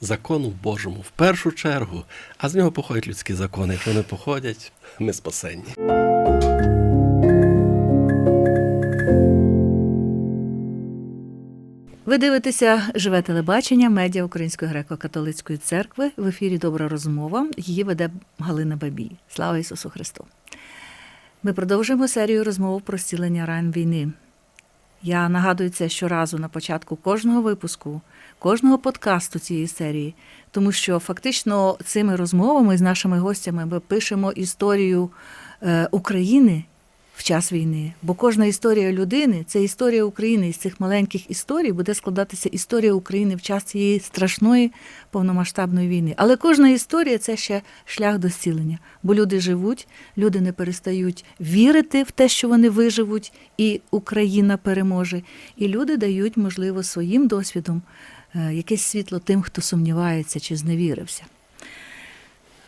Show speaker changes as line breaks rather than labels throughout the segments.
закону Божому в першу чергу, а з нього походять людські закони. Якщо не походять, ми спасенні.
Ви дивитеся живе телебачення медіа Української греко-католицької церкви. В ефірі Добра розмова. Її веде Галина Бабій. Слава Ісусу Христу! Ми продовжуємо серію розмов про зцілення ран війни. Я нагадую це щоразу на початку кожного випуску, кожного подкасту цієї серії, тому що фактично цими розмовами з нашими гостями ми пишемо історію е, України в час війни. Бо кожна історія людини це історія України. І з цих маленьких історій буде складатися історія України в час цієї страшної повномасштабної війни. Але кожна історія це ще шлях до зцілення. Бо люди живуть, люди не перестають вірити в те, що вони виживуть, і Україна переможе. І люди дають, можливо, своїм досвідом якесь світло тим, хто сумнівається чи зневірився.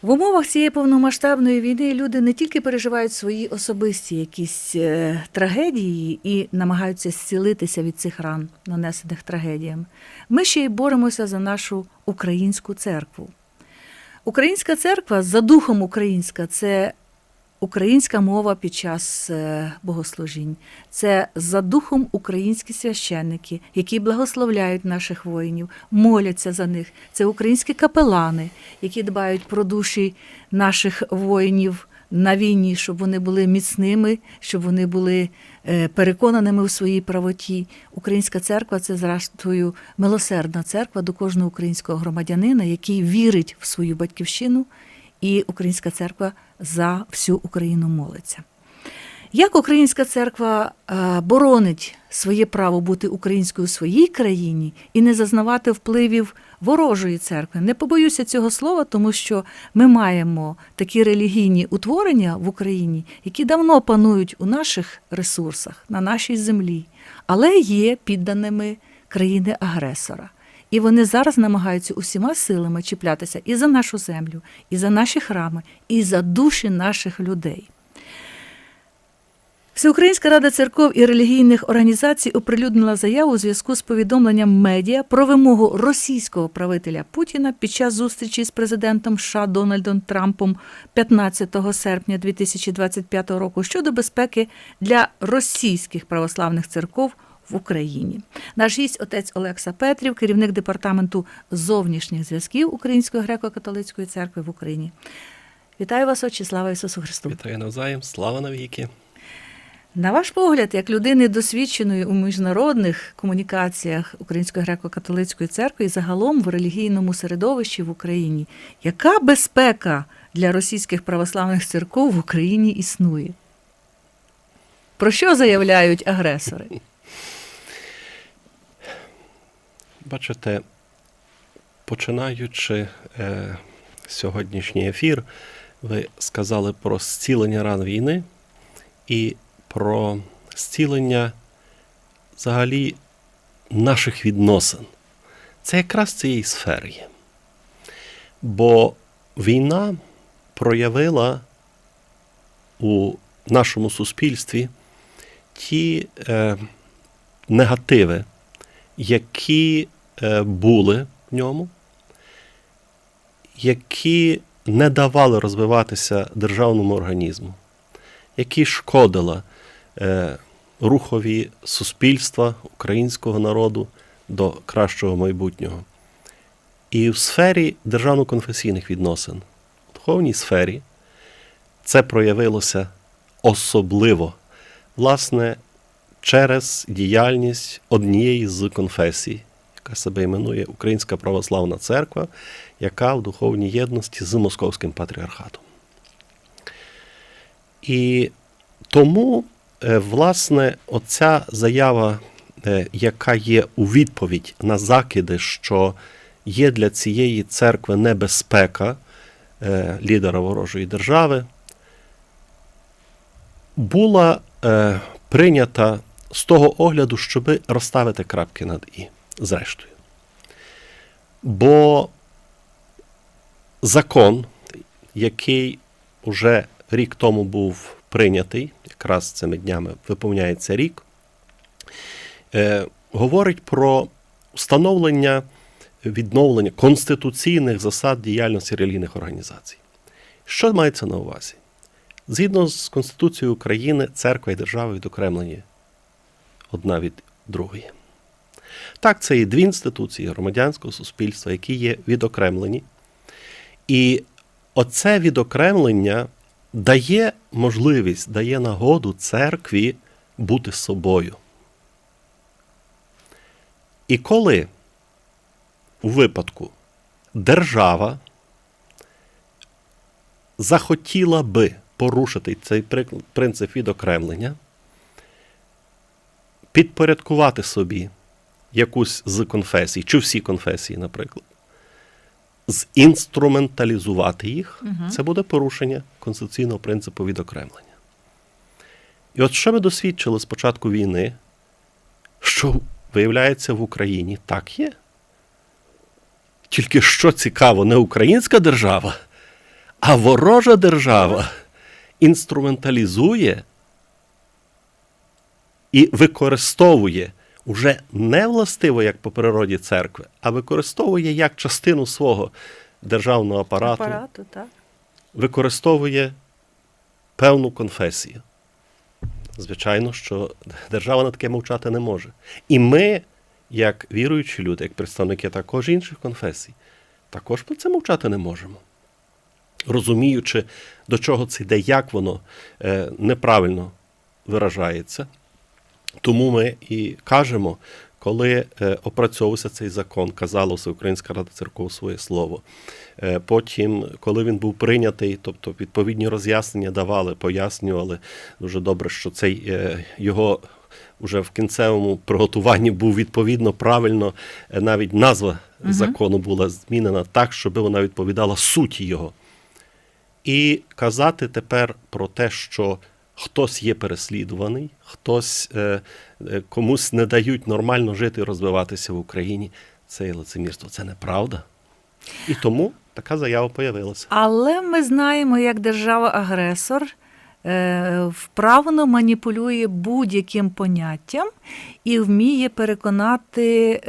В умовах цієї повномасштабної війни люди не тільки переживають свої особисті якісь е, трагедії і намагаються зцілитися від цих ран, нанесених трагедіями. Ми ще й боремося за нашу українську церкву. Українська церква за духом українська це українська мова під час е, богослужінь. Це за духом українські священники, які благословляють наших воїнів, моляться за них. Це українські капелани, які дбають про душі наших воїнів на війні, щоб вони були міцними, щоб вони були е, переконаними в своїй правоті. Українська церква це зрештою милосердна церква до кожного українського громадянина, який вірить в свою батьківщину, і українська церква за всю Україну молиться. Як українська церква е, боронить своє право бути українською у своїй країні і не зазнавати впливів ворожої церкви? Не побоюся цього слова, тому що ми маємо такі релігійні утворення в Україні, які давно панують у наших ресурсах, на нашій землі, але є підданими країни-агресора. І вони зараз намагаються усіма силами чіплятися і за нашу землю, і за наші храми, і за душі наших людей. Всеукраїнська рада церков і релігійних організацій оприлюднила заяву у зв'язку з повідомленням медіа про вимогу російського правителя Путіна під час зустрічі з президентом США Дональдом Трампом 15 серпня 2025 року щодо безпеки для російських православних церков в Україні. Наш гість отець Олекса Петрів, керівник департаменту зовнішніх зв'язків Української греко-католицької церкви в Україні. Вітаю вас, отче, слава Ісусу Христу!
Вітаю навзаєм, слава навіки.
На ваш погляд, як людини досвідченої у міжнародних комунікаціях Української греко-католицької церкви і загалом в релігійному середовищі в Україні, яка безпека для російських православних церков в Україні існує? Про що заявляють агресори?
Бачите, починаючи е, сьогоднішній ефір, ви сказали про зцілення ран війни і про зцілення взагалі наших відносин. Це якраз цієї сфери є. Бо війна проявила у нашому суспільстві ті е, негативи, які були в ньому, які не давали розвиватися державному організму, які шкодили е, рухові суспільства українського народу до кращого майбутнього. І в сфері державно-конфесійних відносин, в духовній сфері, це проявилося особливо, власне, через діяльність однієї з конфесій, яка себе іменує Українська Православна Церква, яка в духовній єдності з Московським патріархатом. І тому, е, власне, оця заява, е, яка є у відповідь на закиди, що є для цієї церкви небезпека е, лідера ворожої держави, була прийнята з того огляду, щоб розставити крапки над І, зрештою. Бо закон, який уже рік тому був прийнятий, якраз цими днями виповняється рік, е, говорить про встановлення відновлення конституційних засад діяльності релігійних організацій. Що мається на увазі? Згідно з Конституцією України, церква і держава відокремлені одна від другої. Так, це є дві інституції громадянського суспільства, які є відокремлені. І оце відокремлення дає можливість, дає нагоду церкві бути собою. І коли у випадку держава захотіла би порушити цей принцип відокремлення, підпорядкувати собі якусь з конфесій, чи всі конфесії, наприклад, зінструменталізувати їх, це буде порушення конституційного принципу відокремлення. І от що ми досвідчили з початку війни, що виявляється в Україні так є. Тільки що цікаво, не українська держава, а ворожа держава інструменталізує і використовує уже не властиво як по природі церкви, а використовує як частину свого державного апарату,
Апарату, так.
використовує певну конфесію. Звичайно, що держава на таке мовчати не може. І ми, як віруючі люди, як представники також інших конфесій, також про це мовчати не можемо. Розуміючи, до чого це йде, як воно е, неправильно виражається. Тому ми і кажемо, коли е, опрацьовувався цей закон, казала Всеукраїнська Рада церков своє слово. Е, потім, коли він був прийнятий, тобто відповідні роз'яснення давали, пояснювали дуже добре, що цей е, його вже в кінцевому приготуванні був відповідно правильно, навіть назва закону була змінена так, щоб вона відповідала суті його. І казати тепер про те, що хтось є переслідуваний, хтось е, е, комусь не дають нормально жити і розвиватися в Україні, це є лицемірство, це неправда. І тому така заява появилася.
Але ми знаємо, як держава-агресор е, вправно маніпулює будь-яким поняттям і вміє переконати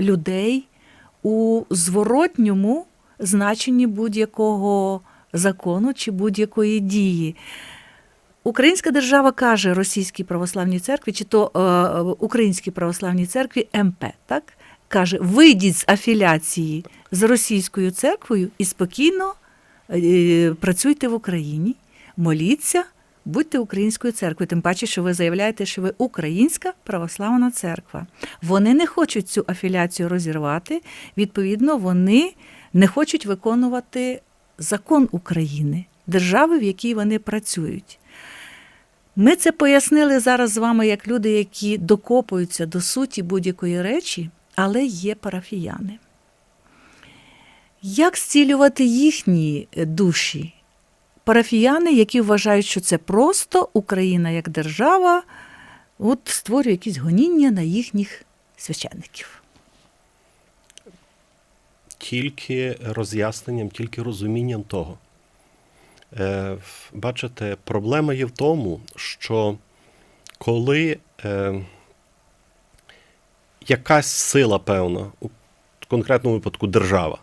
людей у зворотньому значенні будь-якого закону чи будь-якої дії. Українська держава каже Російській православній церкві, чи то е, Українській православній церкві МП, так? Каже, вийдіть з афіляції з російською церквою і спокійно е, працюйте в Україні, моліться, будьте українською церквою. Тим паче, що ви заявляєте, що ви українська православна церква. Вони не хочуть цю афіляцію розірвати. Відповідно, вони не хочуть виконувати закон України, держави, в якій вони працюють. Ми це пояснили зараз з вами як люди, які докопуються до суті будь-якої речі, але є парафіяни. Як зцілювати їхні е, душі? Парафіяни, які вважають, що це просто Україна як держава, от створює якісь гоніння на їхніх священників.
Тільки роз'ясненням, тільки розумінням того. Е, бачите, проблема є в тому, що коли е, якась сила певна, у конкретному випадку держава,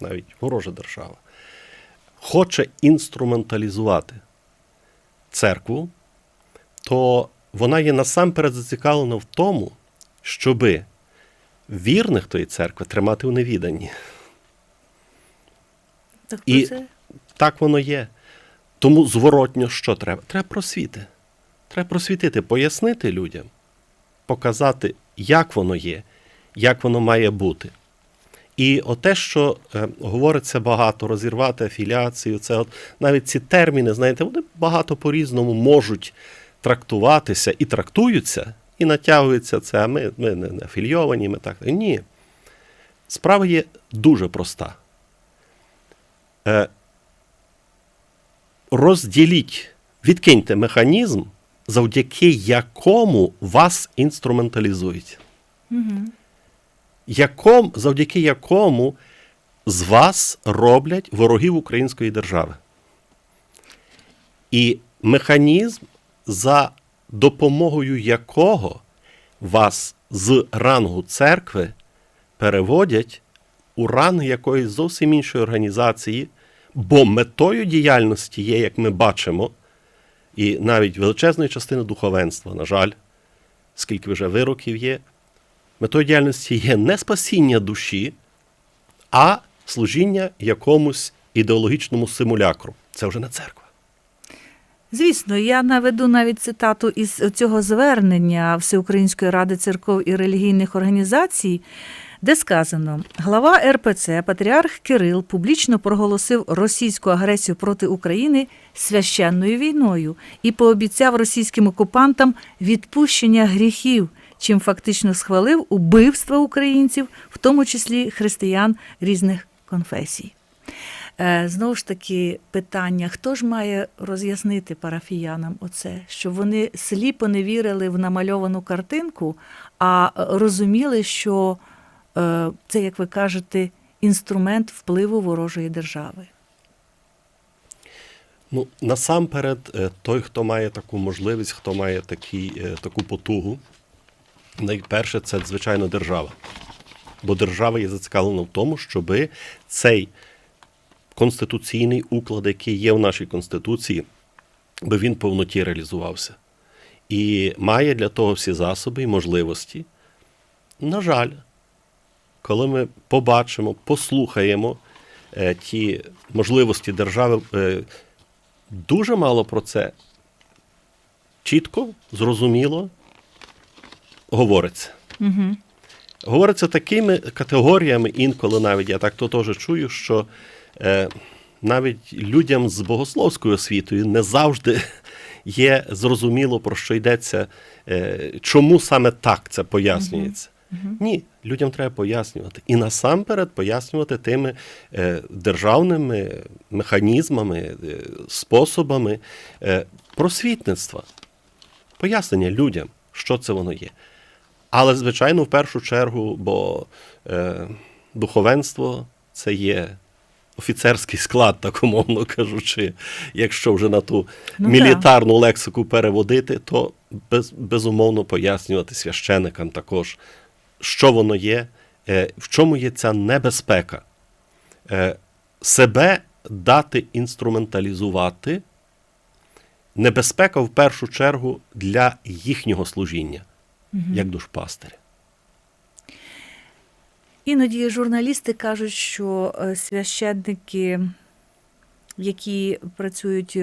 навіть ворожа держава, хоче інструменталізувати церкву, то вона є насамперед зацікавлена в тому, щоби вірних тої церкви тримати у невіданні.
Так
І-
це
Так воно є. Тому зворотньо що треба? Треба просвіти. Треба просвітити, пояснити людям, показати, як воно є, як воно має бути. І оте, що е, говориться багато, розірвати афіліацію, це от, навіть ці терміни, знаєте, вони багато по-різному можуть трактуватися і трактуються, і натягуються це, а ми, ми не, не афільйовані, ми так. Ні. Справа є дуже проста. Е, розділіть, відкиньте механізм, завдяки якому вас інструменталізують. Яком, завдяки якому з вас роблять ворогів української держави. І механізм, за допомогою якого вас з рангу церкви переводять у ранг якоїсь зовсім іншої організації, бо метою діяльності є, як ми бачимо, і навіть величезної частини духовенства, на жаль, скільки вже вироків є, метою діяльності є не спасіння душі, а служіння якомусь ідеологічному симулякру. Це вже не церква.
Звісно, я наведу навіть цитату із цього звернення Всеукраїнської ради церков і релігійних організацій, де сказано: глава РПЦ Патріарх Кирил публічно проголосив російську агресію проти України священною війною і пообіцяв російським окупантам відпущення гріхів, чим фактично схвалив убивство українців, в тому числі християн різних конфесій. Е, Знову ж таки, питання: хто ж має роз'яснити парафіянам оце, щоб вони сліпо не вірили в намальовану картинку, а розуміли, що це, як ви кажете, інструмент впливу ворожої держави.
Ну, насамперед, е, той, хто має таку можливість, хто має такі, е, таку потугу, найперше, це, звичайно, держава. Бо держава є зацікавлена в тому, щоб цей конституційний уклад, який є в нашій Конституції, би він повноті реалізувався. І має для того всі засоби і можливості. На жаль, коли ми побачимо, послухаємо е, ті можливості держави, е, дуже мало про це чітко, зрозуміло говориться.
Угу.
Говориться такими категоріями, інколи навіть я так то теж чую, що е, навіть людям з богословською освітою не завжди є зрозуміло, про що йдеться, е, чому саме так це пояснюється. Ні, людям треба пояснювати. І насамперед пояснювати тими е, державними механізмами, е, способами е, просвітництва, пояснення людям, що це воно є. Але, звичайно, в першу чергу, бо духовенство це є офіцерський склад, так умовно кажучи, якщо вже на ту
Ну,
мілітарну лексику переводити, то без, безумовно пояснювати священикам також, що воно є, е, в чому є ця небезпека. Е, себе дати інструменталізувати, небезпека в першу чергу для їхнього служіння, як душпастиря.
Іноді журналісти кажуть, що е, священники, які працюють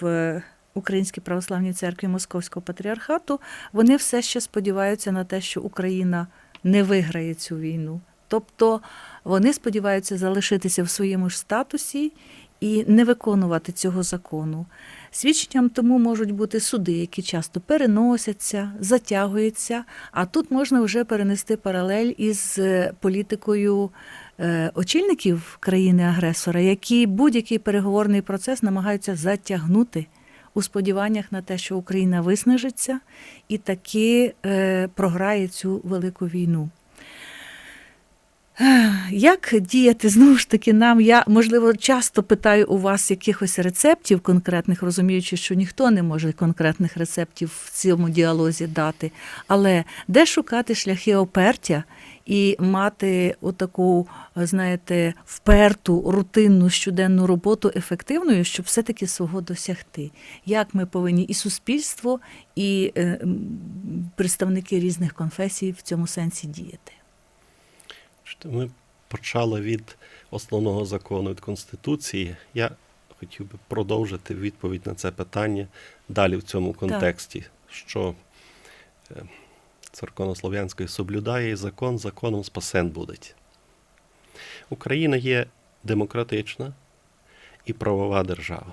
в Українській православній церкві Московського патріархату, вони все ще сподіваються на те, що Україна не виграє цю війну. Тобто вони сподіваються залишитися в своєму ж статусі і не виконувати цього закону. Свідченням тому можуть бути суди, які часто переносяться, затягуються. А тут можна вже перенести паралель із е, політикою е, очільників країни-агресора, які будь-який переговорний процес намагаються затягнути у сподіваннях на те, що Україна виснажиться і таки е, програє цю велику війну. Як діяти знову ж таки нам? Я можливо часто питаю у вас якихось рецептів конкретних, розуміючи, що ніхто не може конкретних рецептів в цьому діалозі дати. Але де шукати шляхи опертя і мати отаку, знаєте, вперту рутинну щоденну роботу ефективною, щоб все-таки свого досягти? Як ми повинні і суспільство, і е, представники різних конфесій в цьому сенсі діяти?
Ми почали від основного закону від Конституції. Я хотів би продовжити відповідь на це питання далі в цьому контексті, що е, церковнослов'янської соблюдає і закон, законом спасен будеть. Україна є демократична і правова держава.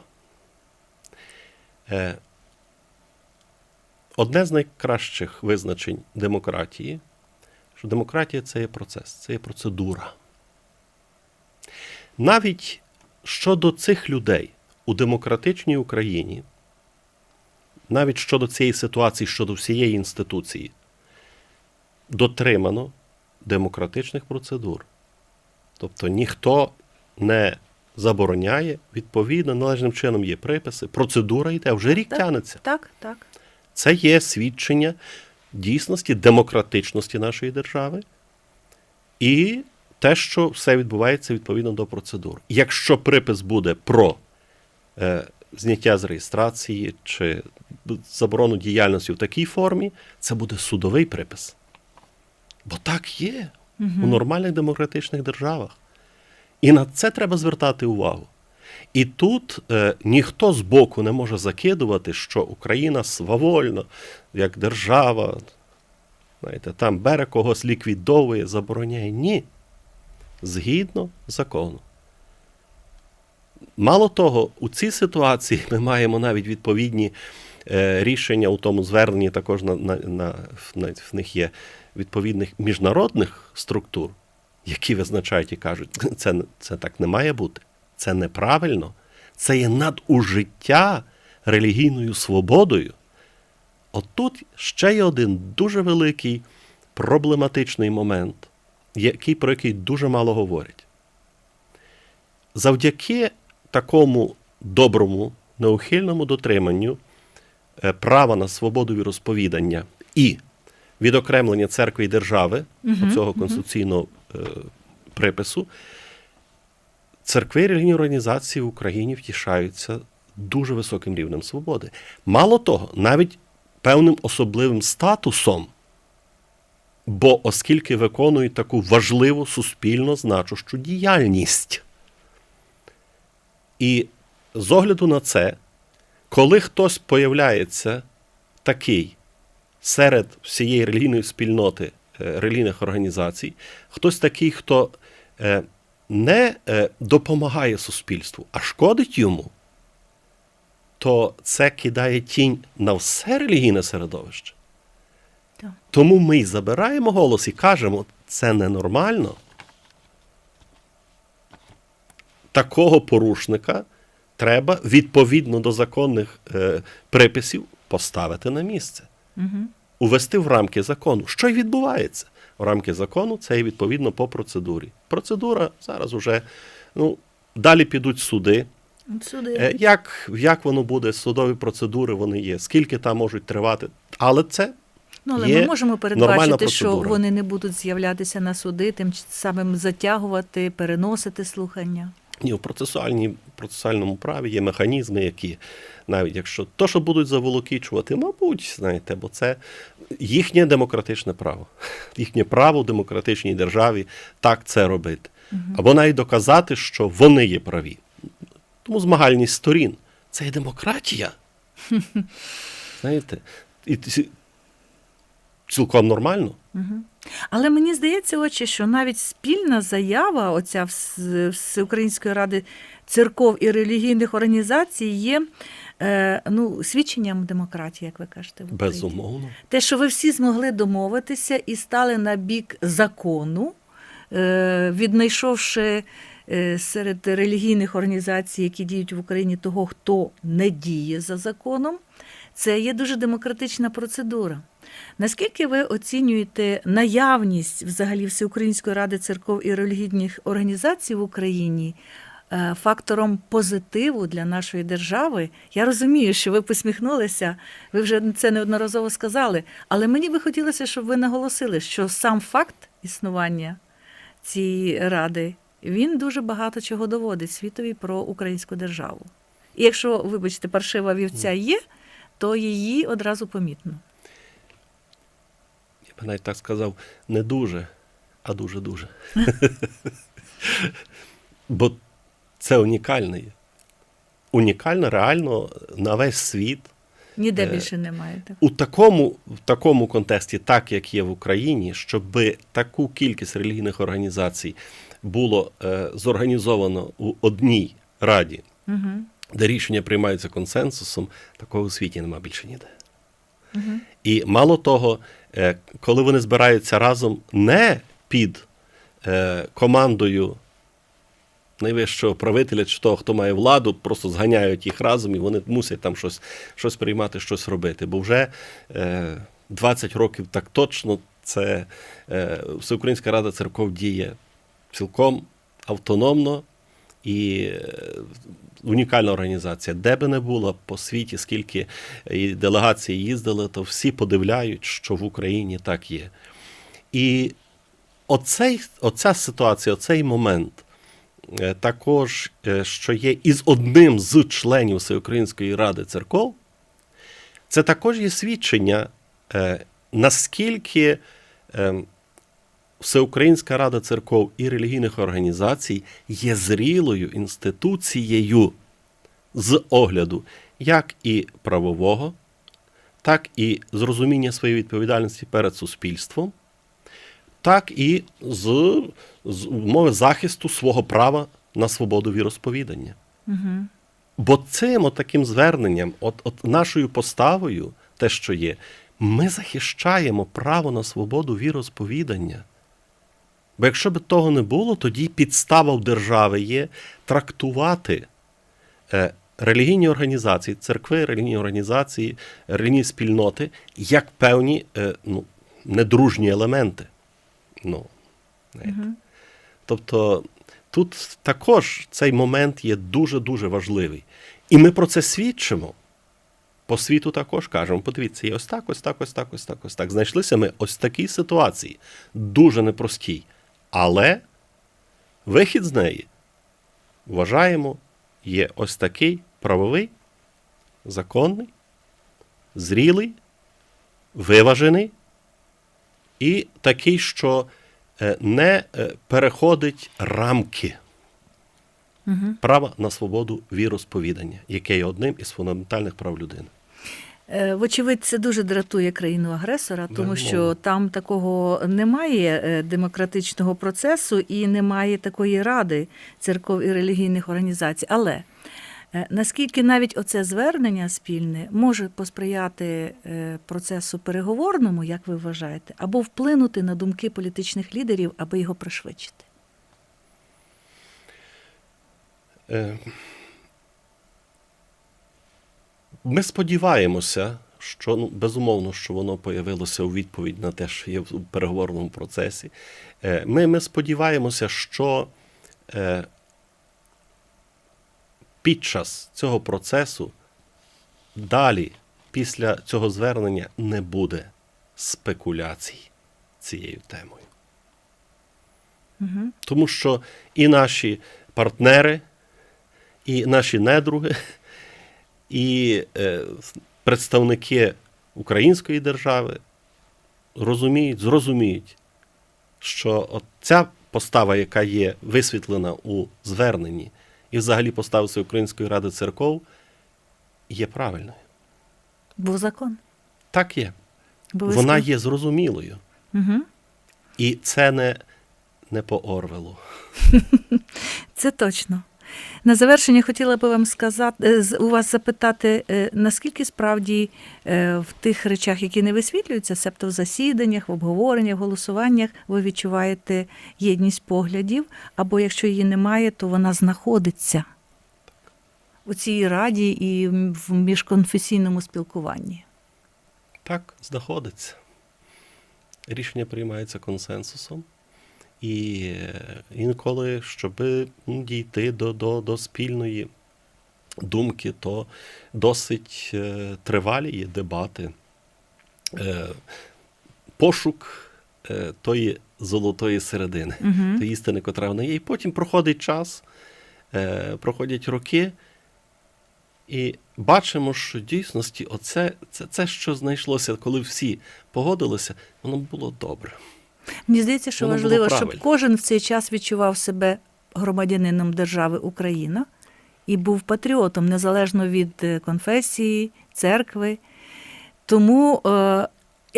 Е, Одне з найкращих визначень демократії що демократія це є процес, це є процедура. Навіть щодо цих людей у демократичній Україні, навіть щодо цієї ситуації, щодо всієї інституції, дотримано демократичних процедур. Тобто ніхто не забороняє, відповідно, належним чином є приписи, процедура йде, вже рік
Так.
тянеться.
Так, так.
Це є свідчення дійсності, демократичності нашої держави. і те, що все відбувається відповідно до процедур. Якщо припис буде про е, зняття з реєстрації чи заборону діяльності в такій формі, це буде судовий припис. Бо так є у нормальних демократичних державах. І на це треба звертати увагу. І тут е, ніхто з боку не може закидувати, що Україна свавольно, як держава, знаєте, там бере когось ліквідовує, забороняє. Ні. Згідно закону. Мало того, у цій ситуації ми маємо навіть відповідні е, рішення у тому зверненні, також на, на, на, на, в них є відповідних міжнародних структур, які визначають і кажуть, це, це так не має бути, це неправильно, це є надужиття релігійною свободою. От тут ще є один дуже великий проблематичний момент, який, про який дуже мало говорять. Завдяки такому доброму, неухильному дотриманню е, права на свободу віросповідання і відокремлення церкви і держави цього конституційного е, припису, церкви і релігійні організації в Україні втішаються дуже високим рівнем свободи. Мало того, навіть певним особливим статусом, бо оскільки виконують таку важливу суспільно значущу діяльність. І з огляду на це, коли хтось появляється такий серед всієї релігійної спільноти е, релігійних організацій, хтось такий, хто е, не е, допомагає суспільству, а шкодить йому, то це кидає тінь на все релігійне середовище.
Так.
Тому ми й забираємо голос і кажемо, це ненормально. Такого порушника треба відповідно до законних е, приписів поставити на місце,
Угу.
увести в рамки закону. Що й відбувається? В рамки закону це і відповідно по процедурі. Процедура зараз уже ну, далі підуть суди.
Суди.
Е, Як, як воно буде, судові процедури вони є, скільки там можуть тривати. Але це
Ну, але
є
ми можемо передбачити, що вони не будуть з'являтися на суди, тим самим затягувати, переносити слухання.
Ні, в процесуальній, процесуальному праві є механізми, які навіть якщо то, що будуть заволокічувати, мабуть, знаєте, бо це їхнє демократичне право. Їхнє право в демократичній державі так це робити. Або навіть доказати, що вони є праві. Тому змагальність сторін це є демократія. Знаєте, і цілком нормально.
Але мені здається, очі, що навіть спільна заява оця Вс- Всеукраїнської ради церков і релігійних організацій є е, ну, свідченням демократії, як ви кажете. в Україні.
Безумовно.
Те, що ви всі змогли домовитися і стали на бік закону, е, віднайшовши е, серед релігійних організацій, які діють в Україні, того, хто не діє за законом, це є дуже демократична процедура. Наскільки ви оцінюєте наявність взагалі Всеукраїнської ради церков і релігійних організацій в Україні фактором позитиву для нашої держави? Я розумію, що ви посміхнулися, ви вже це неодноразово сказали, але мені би хотілося, щоб ви наголосили, що сам факт існування цієї ради він дуже багато чого доводить світові про українську державу. І якщо, вибачте, паршива вівця є, то її одразу помітно.
Я б навіть так сказав, не дуже, а дуже-дуже. Бо це унікальне є. Унікально, реально на весь світ.
Ніде
Е,
більше немає. Так.
У такому, в такому контексті, так як є в Україні, щоб таку кількість релігійних організацій було е, зорганізовано у одній раді,
Угу.
де рішення приймаються консенсусом, такого у світі нема більше ніде. І мало того, е, коли вони збираються разом не під е, командою найвищого правителя чи того, хто має владу, просто зганяють їх разом і вони мусять там щось, щось приймати, щось робити. Бо вже е, 20 років так точно це е, Всеукраїнська рада церков діє цілком автономно і е, унікальна організація. Де би не була по світі, скільки і делегації їздили, то всі подивляють, що в Україні так є. І оцей, оця ситуація, оцей момент також, е, що є із одним з членів Всеукраїнської ради церков, це також є свідчення, е, наскільки е, Всеукраїнська рада церков і релігійних організацій є зрілою інституцією з огляду як і правового, так і з розуміння своєї відповідальності перед суспільством, так і з, з умови захисту свого права на свободу віросповідання.
Угу.
Бо цим от таким зверненням, от, от нашою поставою, те, що є, ми захищаємо право на свободу віросповідання. Бо якщо б того не було, тоді підстава в держави є трактувати е, релігійні організації, церкви, релігійні організації, релігійні спільноти як певні е, ну, недружні елементи. Ну, знаєте. Тобто тут також цей момент є дуже-дуже важливий. І ми про це свідчимо. По світу також кажемо, подивіться, є ось так, ось так, ось так, ось так, ось так. Знайшлися ми ось такій ситуації, дуже непростій. Але вихід з неї, вважаємо, є ось такий правовий, законний, зрілий, виважений і такий, що е, не е, переходить рамки
Угу.
права на свободу віросповідання, яке є одним із фундаментальних прав людини.
Е, Вочевидь, це дуже дратує країну агресора, тому що там такого немає демократичного процесу і немає такої ради церков і релігійних організацій. Але наскільки навіть оце звернення спільне може посприяти е, процесу переговорному, як ви вважаєте, або вплинути на думки політичних лідерів, аби його пришвидшити?
Е, Ми сподіваємося, що ну, безумовно, що воно появилося у відповідь на те, що є в переговорному процесі. Е, Ми, ми сподіваємося, що е, під час цього процесу далі, після цього звернення, не буде спекуляцій цією темою.
Угу.
Тому що і наші партнери, і наші недруги, і е, представники української держави розуміють, зрозуміють, що от ця постава, яка є висвітлена у зверненні, і взагалі поставився Української ради церков, є правильною.
Був закон.
Так є.
Були
Вона є зрозумілою.
Угу.
І це не, не по Орвелу.
Це точно. На завершення хотіла би вам сказати, е, у вас запитати, е, наскільки справді е, в тих речах, які не висвітлюються, себто в засіданнях, в обговореннях, в голосуваннях, ви відчуваєте єдність поглядів, або якщо її немає, то вона знаходиться у цій раді і в міжконфесійному спілкуванні.
Так, знаходиться. Рішення приймається консенсусом. І е, інколи, щоб дійти до, до, до спільної думки, то досить е, тривалі є дебати, е, пошук тої золотої середини,
Угу.
тої істини, котра вона є. І потім проходить час, проходять роки, і бачимо, що в дійсності оце, це, це, що знайшлося, коли всі погодилися, воно було добре.
Мені здається, що
Воно
важливо, щоб кожен в цей час відчував себе громадянином держави Україна і був патріотом незалежно від е, конфесії, церкви. Тому, е,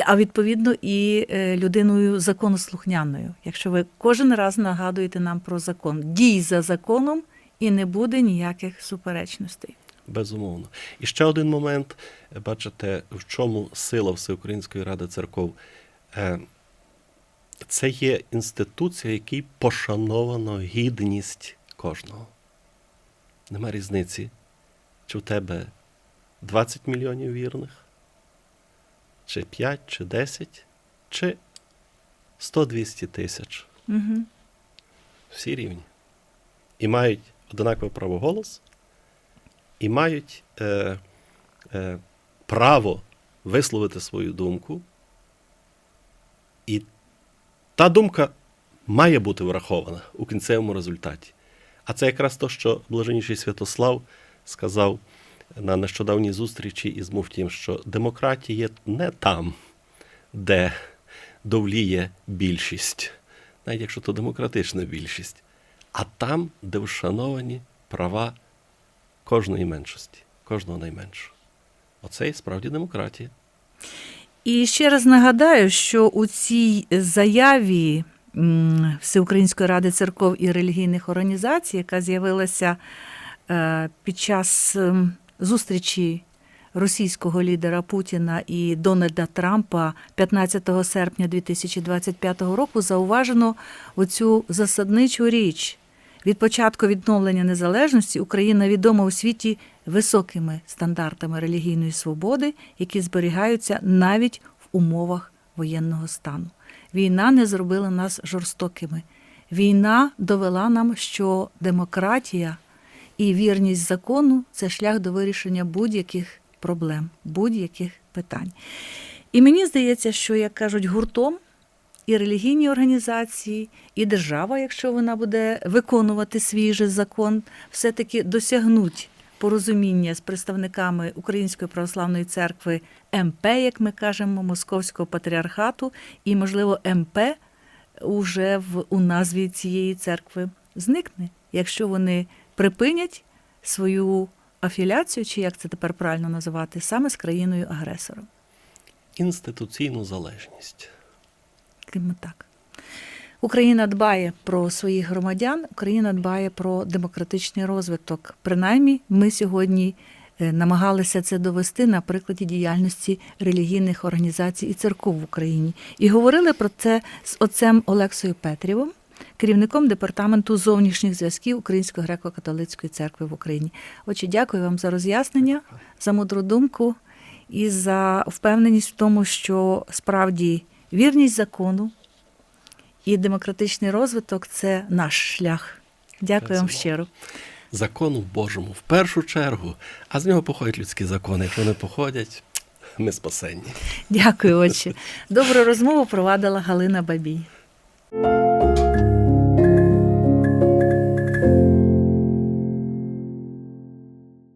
а відповідно, і е, людиною законослухняною. Якщо ви кожен раз нагадуєте нам про закон, дій за законом і не буде ніяких суперечностей.
Безумовно. І ще один момент. Бачите, в чому сила Всеукраїнської ради церков. Це є інституція, якій пошановано гідність кожного. Нема різниці, чи в тебе 20 мільйонів вірних, чи 5, чи 10, чи 100-200 тисяч.
Угу.
Всі рівні. І мають однакове право голос, і мають е, е, право висловити свою думку. Та думка має бути врахована у кінцевому результаті. А це якраз то, що блаженніший Святослав сказав на нещодавній зустрічі із Муфтієм, що демократія не там, де довліє більшість, навіть якщо то демократична більшість, а там, де вшановані права кожної меншості, кожного найменшого. Оце і справді демократія.
І ще раз нагадаю, що у цій заяві Всеукраїнської ради церков і релігійних організацій, яка з'явилася е, під час ем, зустрічі російського лідера Путіна і Дональда Трампа 15 серпня 2025 року, зауважено оцю засадничу річ. Від початку відновлення незалежності Україна відома у світі високими стандартами релігійної свободи, які зберігаються навіть в умовах воєнного стану. Війна не зробила нас жорстокими. Війна довела нам, що демократія і вірність закону це шлях до вирішення будь-яких проблем, будь-яких питань. І мені здається, що, як кажуть, гуртом і релігійні організації, і держава, якщо вона буде виконувати свій же закон, все-таки досягнуть порозуміння з представниками Української православної церкви МП, як ми кажемо, Московського патріархату, і, можливо, МП уже в у назві цієї церкви зникне, якщо вони припинять свою афіляцію, чи як це тепер правильно називати, саме з країною агресором.
Інституційну залежність.
Крім так. Україна дбає про своїх громадян, Україна дбає про демократичний розвиток. Принаймні, ми сьогодні е, намагалися це довести на прикладі діяльності релігійних організацій і церков в Україні. І говорили про це з отцем Олексою Петрівим, керівником департаменту зовнішніх зв'язків Української греко-католицької церкви в Україні. Отже, дякую вам за роз'яснення, за мудру думку і за впевненість в тому, що справді вірність закону і демократичний розвиток це наш шлях. Дякую вам щиро.
Закону Божому в першу чергу, а з нього походять людські закони. Якщо не походять, ми спасенні.
Дякую, отче. Добру розмову провадила Галина Бабій.